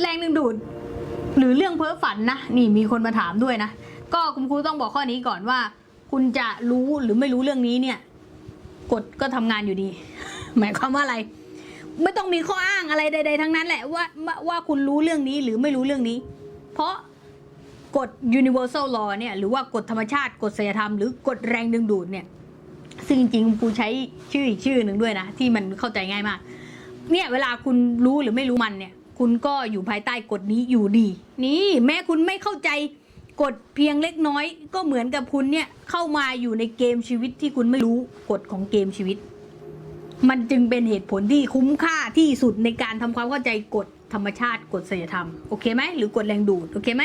แรงดึงดูด หรือเรื่องเพ้อฝันนะ นี่มีคนมาถามด้วยนะ ก็คุณครูต้องบอกข้อนี้ก่อนว่า คุณจะรู้หรือไม่รู้เรื่องนี้เนี่ยกฎก็ทำงานอยู่ดี หมายความว่าอะไร ไม่ต้องมีข้ออ้างอะไรใด ๆ ทั้งนั้นแหละว่าว่าคุณรู้เรื่องนี้หรือไม่รู้เรื่องนี้ เพราะกฎ universal law เนี่ยหรือว่ากฎธรรมชาติกฎศิลธรรมหรือกฎแรงดึงดูดเนี่ยซึ่งจริงๆคุณครูใช้ชื่ออีกชื่อหนึ่งด้วยนะ ที่มันเข้าใจง่ายมาก เนี่ยเวลาคุณรู้หรือไม่รู้มันเนี่ย คุณก็อยู่ภายใต้กฎนี้อยู่ดี นี่แม้คุณไม่เข้าใจกฎเพียงเล็กน้อย ก็เหมือนกับคุณเนี่ยเข้ามาอยู่ในเกมชีวิตที่คุณไม่รู้กฎของเกมชีวิต มันจึงเป็นเหตุผลที่คุ้มค่าที่สุดในการทำความเข้าใจกฎธรรมชาติกฎศิลธรรมโอเคไหมหรือกฎแรงดูดโอเคไหม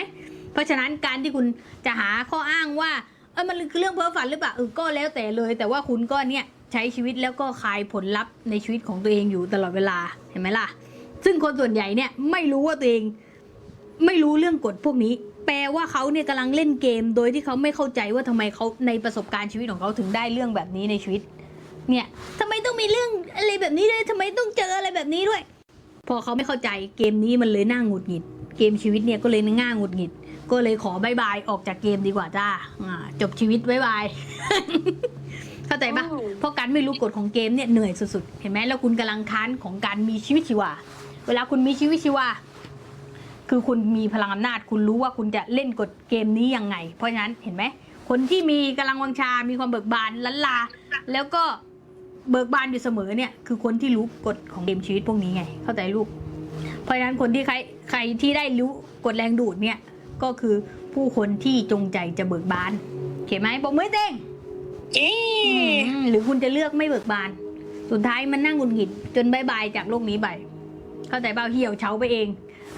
เพราะฉะนั้นการที่คุณจะหาข้ออ้างว่าเออมันคือเรื่องเพ้อฝันหรือเปล่าเออก็แล้วแต่เลย แต่ว่าคุณก็เนี่ยใช้ชีวิตแล้วก็คายผลลัพธ์ในชีวิตของตัวเองอยู่ตลอดเวลาเห็นไหมล่ะ ซึ่งคนส่วนใหญ่เนี่ยไม่รู้ว่าตัวเอง ไม่รู้เรื่องกฎพวกนี้ แปลว่าเขาเนี่ยกำลังเล่นเกม โดยที่เขาไม่เข้าใจว่าทำไมเขาในประสบการณ์ชีวิตของเขาถึงได้เรื่องแบบนี้ในชีวิต เนี่ยทำไมต้องมีเรื่องอะไรแบบนี้ด้วยทำไมต้องเจออะไรแบบนี้ด้วย พอเขาไม่เข้าใจเกมนี้มันเลยน่าหงุดหงิด เกมชีวิตเนี่ยก็เลยง่าหงุดหงิด ก็เลยขอบายบายออกจากเกมดีกว่าจ้าจบชีวิตบายบายเข้าใจปะเพราะการไม่รู้กฎของเกมเนี่ยเหนื่อยสุดๆ เห็นไหมแล้วคุณกำลังค้านของการมีชีวิตชีวา เวลาคุณมีชีวิตชีวาคือคุณมีพลังอำนาจ คุณรู้ว่าคุณจะเล่นกฎเกมนี้ยังไง เพราะฉะนั้นเห็นไหมคนที่มีกำลังวังชา มีความเบิกบานลันลา แล้วก็เบิกบานอยู่เสมอเนี่ย คือคนที่รู้กฎของเกมชีวิตพวกนี้ไง เข้าใจลูก เพราะฉะนั้นคนที่ใครใครที่ได้รู้กฎแรงดูดเนี่ย ก็คือผู้คนที่จงใจจะเบิกบานโอเคไหมบอกมือเต้งเอ๊ะอืมหรือคุณจะเลือกไม่เบิกบาน สุดท้ายมันนั่งหงุดหงิดจนบายบายจากโลกนี้ไป เข้าใจเปล่าเหี่ยวเฉาไปเอง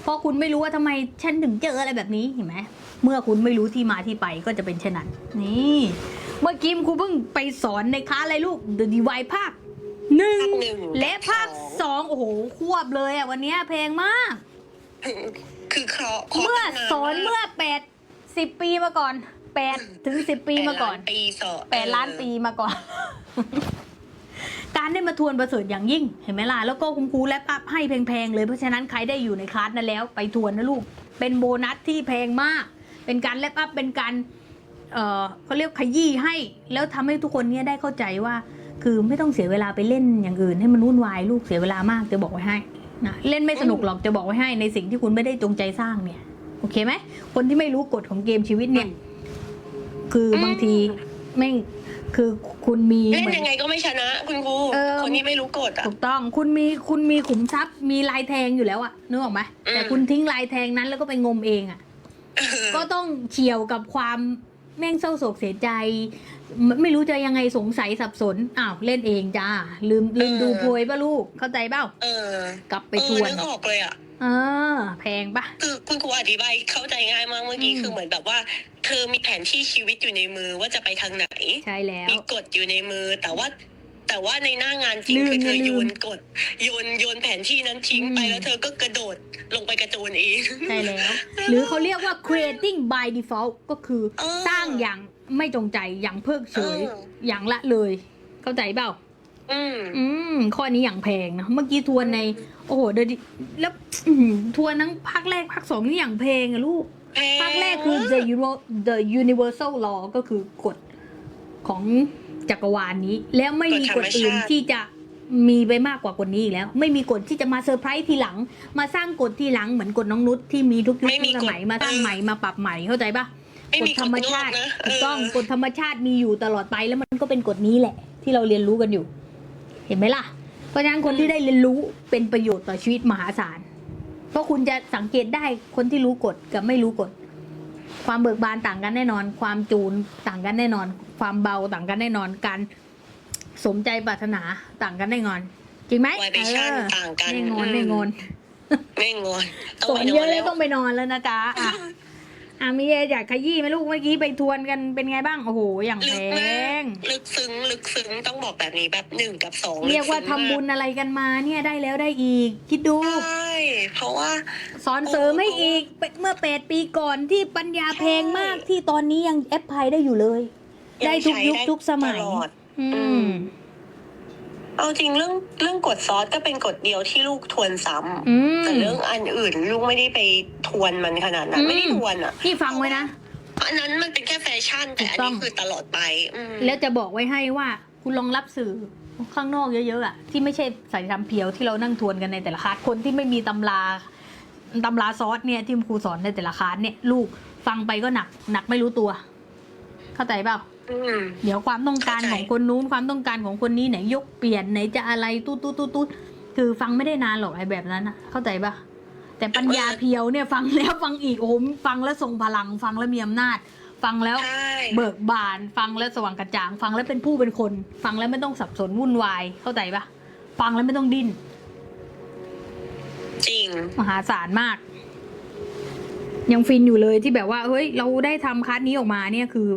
เพราะคุณไม่รู้ว่าทำไมฉันถึงเจออะไรแบบนี้เห็นไหมเมื่อคุณไม่รู้ที่มาที่ไปก็จะเป็นเช่นนั้น นี่ เมื่อกี้ครูเพิ่งไปสอนในคลาสอะไรลูก The Divide ภาคหนึ่งภาคหนึ่งและภาคสสององโอ้โหควบเลยอะวันเนี้ยเพลงมาก คือเคราะห์เคราะห์เมื่อกัาสอนมากเมื่อแปดสิบปีมาก่อนแปดถึงสิบปีมาก่อนแปดล้ปีสอนแปดล้านปีมาก่อน การได้มาทวนประเสริฐอย่างยิ่ง เห็นไหมล่ะ แล้วก็คุณครูแลปอัพให้แพงๆเลย เพราะฉะนั้นใครได้อยู่ในคลาสนั้นแล้ว ไปทวนนะลูก เป็นโบนัสที่แพงมาก เป็นการแลปอัพ เป็นการ เอ่อเขาเรียกขยี้ให้ แล้วทำให้ทุกคนเนี่ยได้เข้าใจว่า คือไม่ต้องเสียเวลาไปเล่นอย่างอื่น ให้มันวุ่นวายลูกเสียเวลามากจะบอกไว้ให้นะเล่นไม่สนุกหรอกจะบอกไว้ให้ในสิ่งที่คุณไม่ได้จงใจสร้างเนี่ย โอเคไหม คนที่ไม่รู้กฎของเกมชีวิตเนี่ย คือบางทีแม่ง คือคุณมีเล่นเหมือนยังไงก็ไม่ชนะ คุณครูเออ คนที่ไม่รู้กฎอะ ถูกต้องคุณมีคุณมีขุมทรัพย์มีลายแทงอยู่แล้วอะนึกออกไหมอืม แต่คุณทิ้งลายแทงนั้นแล้วก็ไปงมเองอะก็ต้องเฉียวกับความแม่งเศร้าโศกเสียใจ ไม่ไม่รู้จะยังไงสงสัยสับสนอ้าวเล่นเองจ้าลืมลืมดูโพยป่ะลูกเข้าใจเปล่าเออกลับไปเอทอวน นึกออกเลยอะ เออ แพงปะคือคุณครูอธิบายเข้าใจง่ายมากเมื่อกี้อืมคือเหมือนแบบว่า เธอมีแผนที่ชีวิตอยู่ในมือว่าจะไปทางไหน ใช่แล้ว มีกฎอยู่ในมือแต่ว่าแต่ว่าในหน้างานจริงลืมคือเธอลืมโยนกฎโยนโยนแผนที่นั้นทิ้งไปอืมแล้วเธอก็กระโดดลงไปกระโจนเองใช่แล้ว หรือเขาเรียกว่า creating by default ก็คือเออสร้างอย่างไม่จงใจอย่างเพิกเฉยเอออย่างละเลย เข้าใจเปล่าอืมอืมข้อนี้อย่างแพงนะเมื่อกี้ทวนใน โอ้โหเดี๋ยวดิแล้วอื้อหือทวนทั้งภาคแรกภาคสองนี่อย่างเพลงอะลูกแพงภาคแรกคือ the Euro the universal law ก็คือกฎของจักรวาลนี้ แล้วไม่มีกฎอื่นที่จะมีไปมากกว่ากฎนี้อีกแล้ว ไม่มีกฎที่จะมาเซอร์ไพรส์ทีหลัง มาสร้างกฎทีหลังเหมือนกฎน้องนุชที่มีทุกยุคไม่มีทุกสกฎมัยมาสร้างใหม่มาปรับใหม่เข้าใจปะ ไม่กฎมีธรรมชาติกฎนอกนะถูกต้องเกฎธรรมชาติมีอยู่ตลอดไปแล้วมันก็เป็นกฎนี้แหละ ที่เราเรียนรู้กันอยู่ เห็นไหมล่ะ เพราะฉะนั้นคนที่ได้เรียนรู้เป็นประโยชน์ต่อชีวิตมหาศาล เพราะคุณจะสังเกตได้คนที่รู้กฎกับไม่รู้กฎ ความเบิกบานต่างกันแน่นอน ความจูนต่างกันแน่นอน ความเบาต่างกันแน่นอน การสมใจปรารถนาต่างกันแน่นอน จริงไหม Vibration เออต่างกันแน่นอนอืมแน่นอนไม่งอนต้สองอนไปเยอะนแล้แล้ววต้องไปนอนแล้วนะจ๊ะ อะอะมีอะไรอยากขยี้ไหมลูกเมื่อกี้ไปทวนกันเป็นไงบ้าง โอ้โห อย่างแพลึกมากงลึกซึ้ง ลึกซึ้ง ต้องบอกแบบนี้แบบหนึ่งกับสองเรียกว่าทำบุญอะไรกันมาเนี่ยได้แล้วได้อีก คิดดู ใช่เพราะว่า สอนเสริมให้อีกเป็นเมื่อแปดปีก่อนที่ปัญญาแพงมากที่ตอนนี้ยังแอปพลายได้อยู่เลย ได้ทุกยุคทุกสมัย ตลอด อือืมม เอาจริงเรื่องเรื่องกดซอสก็เป็นกฎเดียวที่ลูกทวนซ้ำอืมแต่เรื่องอันอื่นลูกไม่ได้ไปทวนมันขนาดนั้อืนม ไม่ได้ทวนอะนี่ฟังไว้นะ อันนั้นมันเป็นแค่แฟชั่นแต่อันถูกต้อนี้ง คือตลอดไปอืมแล้วจะบอกไว้ให้ว่าคุณลองรับสื่อข้างนอกเยอะๆอะที่ไม่ใช่ใส่ทำเพียวที่เรานั่งทวนกันในแต่ละคลาสคนที่ไม่มีตำราตำราซอสเนี่ยที่ครูสอนในแต่ละคลาสเนี่ยลูกฟังไปก็หนักหนักไม่รู้ตัว เข้าใจเปล่าอืม เดี๋ยวความต้องการเข้าใจของคนนู้นความต้องการของคนนี้ไหนยกเปลี่ยนไหนจะอะไรตู้ตู้ตู้ตู้คือฟังไม่ได้นานหรอกไอ้แบบนั้นนะเข้าใจปะแต่ปัญญาเพียวเนี่ยฟังแล้วฟังอีกโอ้โหฟังแล้วทรงพลังฟังแล้วมีอำนาจ ฟังแล้วใช่เบิกบาน ฟังแล้วสว่างกระจ่าง ฟังแล้วเป็นผู้เป็นคน ฟังแล้วไม่ต้องสับสนวุ่นวายเข้าใจปะฟังแล้วไม่ต้องดิ้นจริงมหาศาลมาก ยังฟินอยู่เลยที่แบบว่าเฮ้ยเราได้ทำคัสนี้ออกมาเนี่ยคือ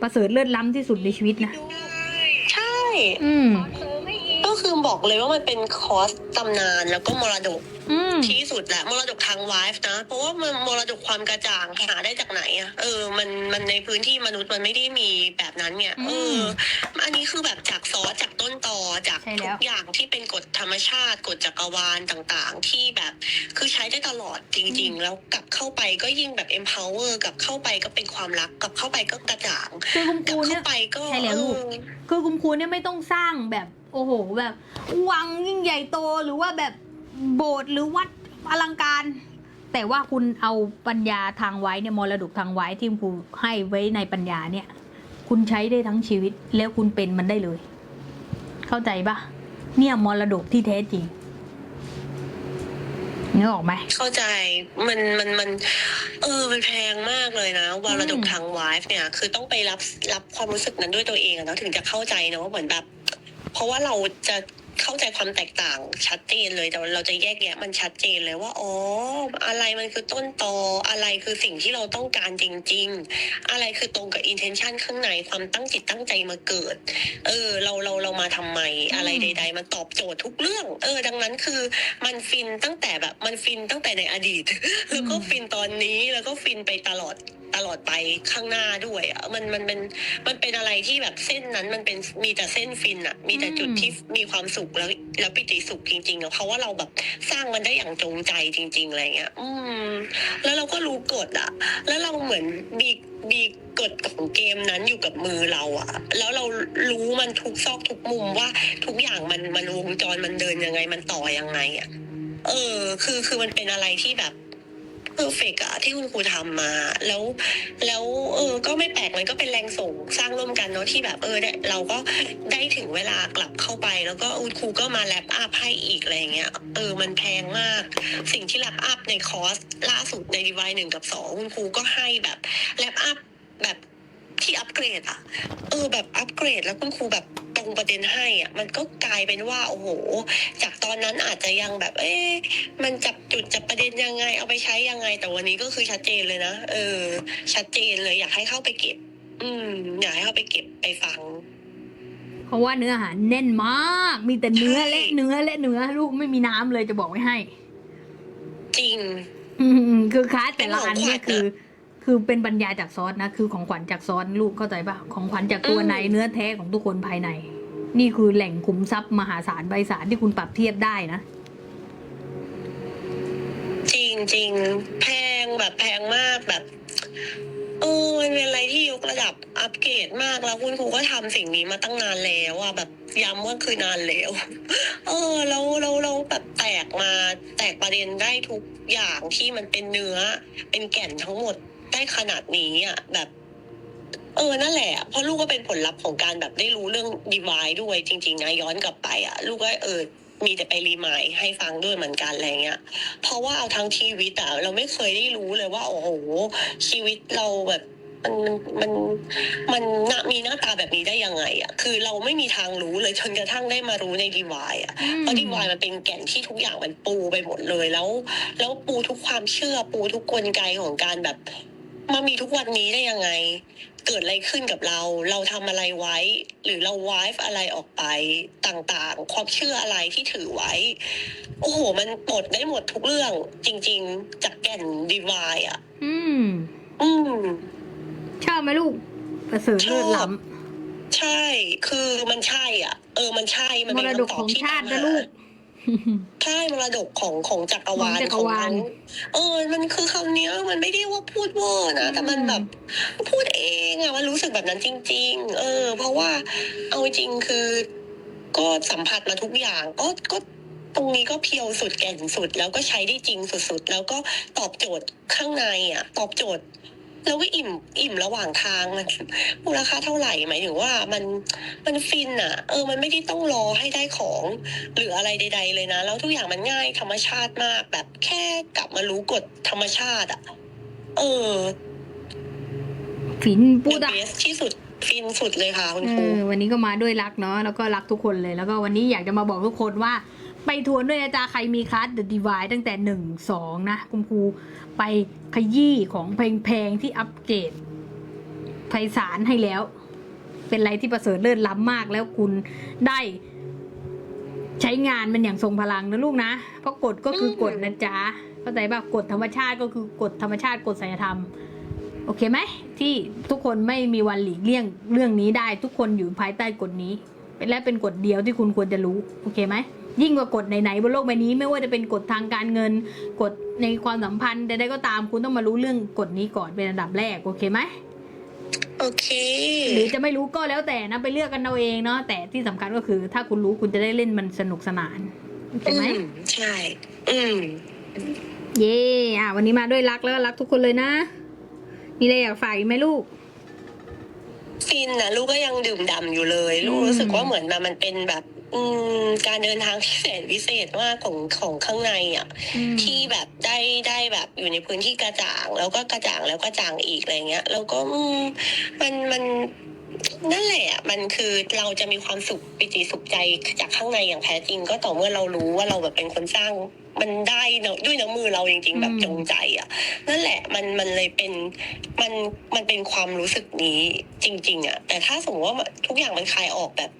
ประเสริฐเลิศล้ำที่สุดในชีวิตนะ ใช่ อืมก็คือ บอกเลยว่ามันเป็นคอร์สตำนานแล้วก็มรดกอืม ที่สุดแหละมรดกทางไวฟ์นะ เพราะว่ามันมรดกความกระจ่างหาได้จากไหนอะเออมันมันในพื้นที่มนุษย์มันไม่ได้มีแบบนั้นเนี่ยอืเอมออันนี้คือแบบจากซอสจากต้นตอจากใช่แล้ทุวกอย่างที่เป็นกฎธรรมชาติกฎจักรวาลต่างๆ ที่แบบคือใช้ได้ตลอดจริง ๆ แล้วกลับเข้าไปก็ยิ่งแบบ empower กลับเข้าไปก็เป็นความรักกลับเข้าไปก็กระจ่างคือคุณคกลัรูบเนี่เข้าย ไปก็ใช่แล้วลูก เออ คือคุณครูเนี่ยไม่ต้องสร้างแบบ โอ้โหแบบ วังยิ่งใหญ่โตหรือว่าแบบโบสถ์หรือวัดอลังการ แต่ว่าคุณเอาปัญญาทางไว้เนี่ยมรดกทางไว้ที่คุณครูให้ไว้ในปัญญาเนี่ย คุณใช้ได้ทั้งชีวิตแล้วคุณเป็นมันได้เลย เข้าใจปะเนี่ยมรดกที่แท้จริงนึกออกไหมเข้าใจมันมันมันเออมันแพงมากเลยนะวรดกอืมทางไวฟ์เนี่ย คือต้องไปรับรับความรู้สึกนั้นด้วยตัวเองอะเนาะถึงจะเข้าใจเนาะเหมือนแบบเพ ราะว่าเราจะเข้าใจความแตกต่างชัดเจนเลยแต่ว่าเราจะแยกแยะมันชัดเจนเลยว่าอ๋ออะไรมันคือต้นตออะไรคือสิ่งที่เราต้องการจริง ๆ อะไรคือตรงกับ intention ข้างในความตั้งจิตตั้งใจมาเกิด เออ เราเราเรามาทำไมอะไรใด ๆ มันตอบโจทย์ทุกเรื่อง เออ ดังนั้นคือมันฟินตั้งแต่แบบมันฟินตั้งแต่ในอดีต แล้วก็ฟินตอนนี้แล้วก็ฟินไปตลอด ตลอดไปข้างหน้าด้วยอะมันมันเป็นมันเป็นอะไรที่แบบเส้นนั้นมันเป็นมีแต่เส้นฟินอะมีแต่จุดอืมที่มีความสุขแล้ว แล้วปิติสุขจริงๆอะเพราะว่าเราแบบสร้างมันได้อย่างจงใจจริงๆอะไรเงี้ย อืม แล้วเราก็รู้กฎอะแล้วเราเหมือนมีมีกฎของเกมนั้นอยู่กับมือเราอะแล้วเรารู้มันทุกซอกทุกมุมว่าทุกอย่างมันมันวงจรมันเดินยังไงมันต่อยังไงอะเออ คือคือมันเป็นอะไรที่แบบ เพอร์เฟกอะที่คุณครูทำมา แล้วแล้วเออก็ไม่แปลกมันก็เป็นแรงส่งสร้างร่วมกันเนาะที่แบบเออเราก็ได้ถึงเวลากลับเข้าไป แล้วก็คุณครูก็มาแลปอัพให้อีกอะไรเงี้ยเออมันแพงมาก สิ่งที่แลปอัพในคอร์สล่าสุดในดีไวหนึ่งกับสองคุณครูก็ให้แบบแลปอัพแบบที่อัปเกรดอะเออแบบอัปเกรดแล้วคุณครูแบบ งประเด็นให้อะมันก็กลายเป็นว่าโอ้โห จากตอนนั้นอาจจะยังแบบ เอ๊ะมันจับจุดจับประเด็นยังไง เอาไปใช้ยังไง แต่วันนี้ก็คือชัดเจนเลยนะเออ ชัดเจนเลยอยากให้เข้าไปเก็บ อืม อยากให้เข้าไปเก็บไปฟังเพราะว่าเนื้ออาหารแน่นมาก มีแต่เนื้อใช่และเนื้อและเนื้อลูกไม่มีน้ำเลยจะบอกไว้ให้ จริง อืมคือคลาสแต่ละอันเนี่ยเป็นของขวัญคือ คือเป็นบรรยายจากซอสนะ คือของขวัญจากซอสลูกเข้าใจปะของขวัญจากตัวอืมในเนื้อแท้ของทุกคนภายใน นี่คือแหล่งขุมทรัพย์มหาศาลใบสารที่คุณปรับเทียบได้นะ จริงจริงแพงแบบแพงมากแบบเออมันเป็นอะไรที่ยกระดับอัปเกรดมากแล้วคุณครูก็ทำสิ่งนี้มาตั้งนานแล้วอะแบบย้ำว่าคือนานแล้ว เออแล้วเราเราแบบแตกมาแตกประเด็นได้ทุกอย่างที่มันเป็นเนื้อ เป็นแก่นทั้งหมดได้ขนาดนี้อะแบบ เออนั่นแหละเพราะลูกก็เป็นผลลัพธ์ของการแบบได้รู้เรื่องดีวายด้วยจริง ๆ นะย้อนกลับไปอะ ลูกก็เออมีแต่ไปรีมายด์ให้ฟังด้วยเหมือนกันอะไรเงี้ย เพราะว่าเอาทั้งชีวิตอะเราไม่เคยได้รู้เลยว่า โอ้โห ชีวิตเราแบบมันมันมันน่ะมีหน้าตาแบบนี้ได้ยังไงอะคือเราไม่มีทางรู้เลยจนกระทั่งได้มารู้ในดีวายอะเพราะดีวายมันเป็นแก่นที่ทุกอย่างมันปูไปหมดเลยแล้ว แล้วปูทุกความเชื่อปูทุกกลไกของการแบบ มามีทุกวันนี้ได้ยังไง เกิดอะไรขึ้นกับเรา เราทำอะไรไว้ หรือเราวายอะไรออกไปต่างๆ ความเชื่ออะไรที่ถือไว้ โอ้โห มันปลดได้หมดทุกเรื่อง จริง ๆ จากแก่นดีวายอะ อืม อืมชอบไหมลูกประเสริฐเลิศล้ใช่ คือมันใช่อะ เออ มันใช่ มันมเป็นรดกคำตอขบองที่ชาติตนะมหลูก ใช่มรดกของของจักรวาลของจักรวาล ของเออ มันคือคำเนี้ย มันไม่ได้ว่าพูดเวอร์นะแต่มันแบบ พูดเองอะมันรู้สึกแบบนั้นจริง ๆ เออ เพราะว่าเอาจริงคือ ก็สัมผัสมาทุกอย่างก็ก็ตรงนี้ก็เพียวสุดแก่นสุด แล้วก็ใช้ได้จริงสุดๆ แล้วก็ตอบโจทย์ข้างในอะตอบโจทย์ แล้วก็อิ่มอิ่มระหว่างทางมันมูลค่าเท่าไหร่หมายถึงว่ามันมันฟินอะเออมันไม่ได้ต้องรอให้ได้ของ หรืออะไรใด ๆ เลยนะ แล้วทุกอย่างมันง่ายธรรมชาติมาก แบบแค่กลับมารู้กฎธรรมชาติอะเออฟินปูเดดอะอะเบสที่สุดฟินสุดเลยค่ะคุณเอครูอวันนี้ก็มาด้วยรักเนาะแล้วก็รักทุกคนเลย แล้วก็วันนี้อยากจะมาบอกทุกคนว่า ไปทวนด้วยนะจ๊ะ ใครมีคลาส The Divide ตั้งแต่หนึ่งสองนะ คุณครูไปขยี้ของแพงๆที่อัปเกรดไพศาลให้แล้ว เป็นอะไรที่ประเสริฐเลิศล้ำมากแล้วคุณได้ใช้งานมันอย่างทรงพลังนะลูกนะ เพราะกฎก็คือกฎนะจ๊ะเข้าใจป่ะกฎธรรมชาติก็คือกฎธรรมชาติกฎไสยธรรม โอเคไหม ที่ทุกคนไม่มีวันหลีกเลี่ยงเรื่องนี้ได้ทุกคนอยู่ภายใต้กฎนี้ เป็นและเป็นกฎเดียวที่คุณควรจะรู้ โอเคไหม ยิ่งกว่ากฎไหนๆบนโลกใบนี้ ไม่ว่าจะเป็นกฎทางการเงินกฎในความสัมพันธ์ใดๆก็ตามคุณต้องมารู้เรื่องกฎนี้ก่อนเป็นอันดับแรกโอเคไหมโอเค หรือจะไม่รู้ก็แล้วแต่นะไปเลือกกันเอาเองเนาะแต่ที่สำคัญก็คือ ถ้าคุณรู้คุณจะได้เล่นมันสนุกสนานโอเคไหมอืมใช่ อืมเย่อะวันนี้มาด้วยรักแล้วก็รักทุกคนเลยนะมีอะไรอยากฝากอีกไหมลูกฟินนะลูกก็ยังดื่มด่ำอยู่เลย ลูกอืมรู้สึกว่าเหมือนแบบมันเป็นแบบ อืมการเดินทางที่แสนพิเศษมากของของข้างในอะ อืมที่แบบได้ได้แบบอยู่ในพื้นที่กระจ่าง แล้วก็กระจ่างแล้วกระจ่างอีกอะไรเงี้ยแล้วก็อืมมันมันนั่นแหละมันคือเราจะมีความสุขปิติสุขใจจากข้างในอย่างแท้จริง ก็ต่อเมื่อเรารู้ว่าเราแบบเป็นคนสร้างมันได้เนอะด้วยน้ำมือเราจริง ๆ แบบอืม จงใจอะ นั่นแหละมันมันเลยเป็นมันมันเป็นความรู้สึกนี้จริง ๆอะแต่ถ้าสมมติว่าทุกอย่างมันคลายออกแบบ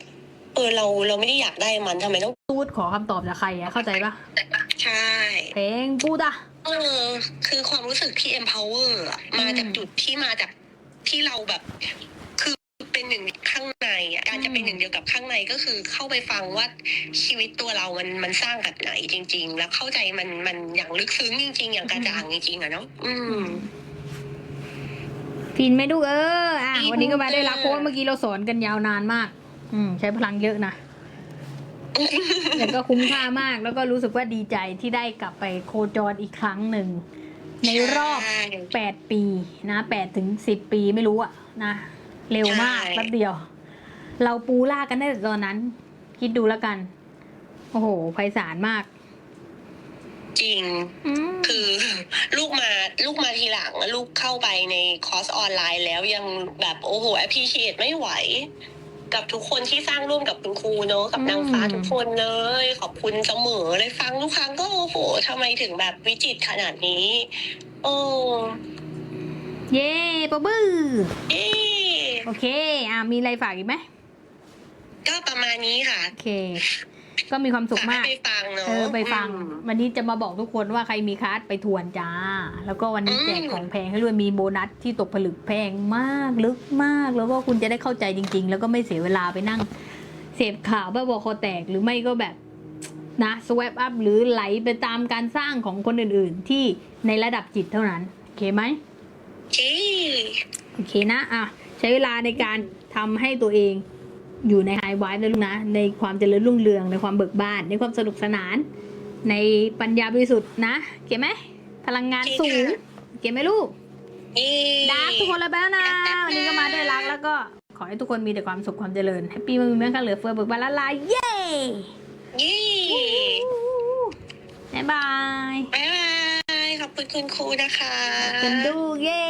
เออเราเราไม่ได้อยากได้มันทำไมต้องตูดขอคำตอบจากใครอะเข้าใจปะใช่ เพลงปูดอะ เออคือความรู้สึกที่ empower อะมาจากจุดที่มาจากที่เราแบบ คือเป็นหนึ่งข้างในอะการจะเป็นหนึ่งเดียวกับข้างในก็คือเข้าไปฟังว่าชีวิตตัวเรามันมันสร้างแบบไหนจริง ๆ แล้วเข้าใจมันมันอย่างลึกซึ้งจริง ๆ อย่างกระจ่างจริงๆอะเนาะอืม ฟินไหมลูกเอออะฟินวันนี้ก็มาได้รักจ้ะเพราะว่าเมื่อกี้เราสอนกันยาวนานมาก อืมใช้พลังเยอะนะแต่ก็คุ้มค่ามากแล้วก็รู้สึกว่าดีใจที่ได้กลับไปโคจรอีกครั้งหนึ่ง ในรอบใช่แปดปีนะแปดถึงสิบปีไม่รู้อะนะเร็วมากใช่แป๊บเดียว เราปูล่ากันได้ตอนนั้น คิดดูแล้วกัน โอ้โหไพศาลมาก จริงอืมคือลูกมาลูกมาทีหลังอะลูกเข้าไปในคอร์สออนไลน์แล้วยังแบบโอ้โห appreciate ไม่ไหว กับทุกคนที่สร้างร่วมกับคุณครูเนอะกับนางฟ้าทุกคนเลย ขอบคุณเสมอเลยฟังทุกครั้งก็โอ้โหทำไมถึงแบบวิจิตรขนาดนี้ โอ้เย่ปะบื้อเอ๊ะโอเค อะมีอะไรฝากอีกไหมก็ประมาณนี้ค่ะ โอเค ก็มีความสุขฝากมาก ให้ไปฟังเนอะเออไปฟังอืมวันนี้จะมาบอกทุกคนว่าใครมีคลาสไปทวนจ้า แล้วก็วันนี้อืม แจกของแพงให้ด้วยมีโบนัสที่ตกผลึกแพงมากลึกมาก แล้วก็คุณจะได้เข้าใจจริง ๆ แล้วก็ไม่เสียเวลาไปนั่ง เสพข่าวบ้าบอคอแตกหรือไม่ก็แบบนะสว a ปอัพหรือไหลไปตามการสร้างของคนอื่นๆ ที่ในระดับจิตเท่านั้นโอเคไหมเจ๊โอเคนะ อะ ใช้เวลาในการทำให้ตัวเอง อยู่ในไฮไวท์นะลูกนะ ในความเจริญรุ่งเรืองในความเบิกบาน ในความสนุกสนาน ในปัญญาบริสุทธิ์นะโอเคไหมพลังงานสูงโอเคไหมลูกเอ๊ะดักทุกคนแล้วแบ้วนะ วันนี้ก็มาด้วยรักแล้วก็ขอให้ทุกคนมีแต่ความสุขความเจริญแฮปปี้มือแม่ค่ะเหลือเฟือเบิกบานละลายเย้เย้บ๊ายบายบ๊ายบายขอบคุณคุณครูนะคะกันดูเย้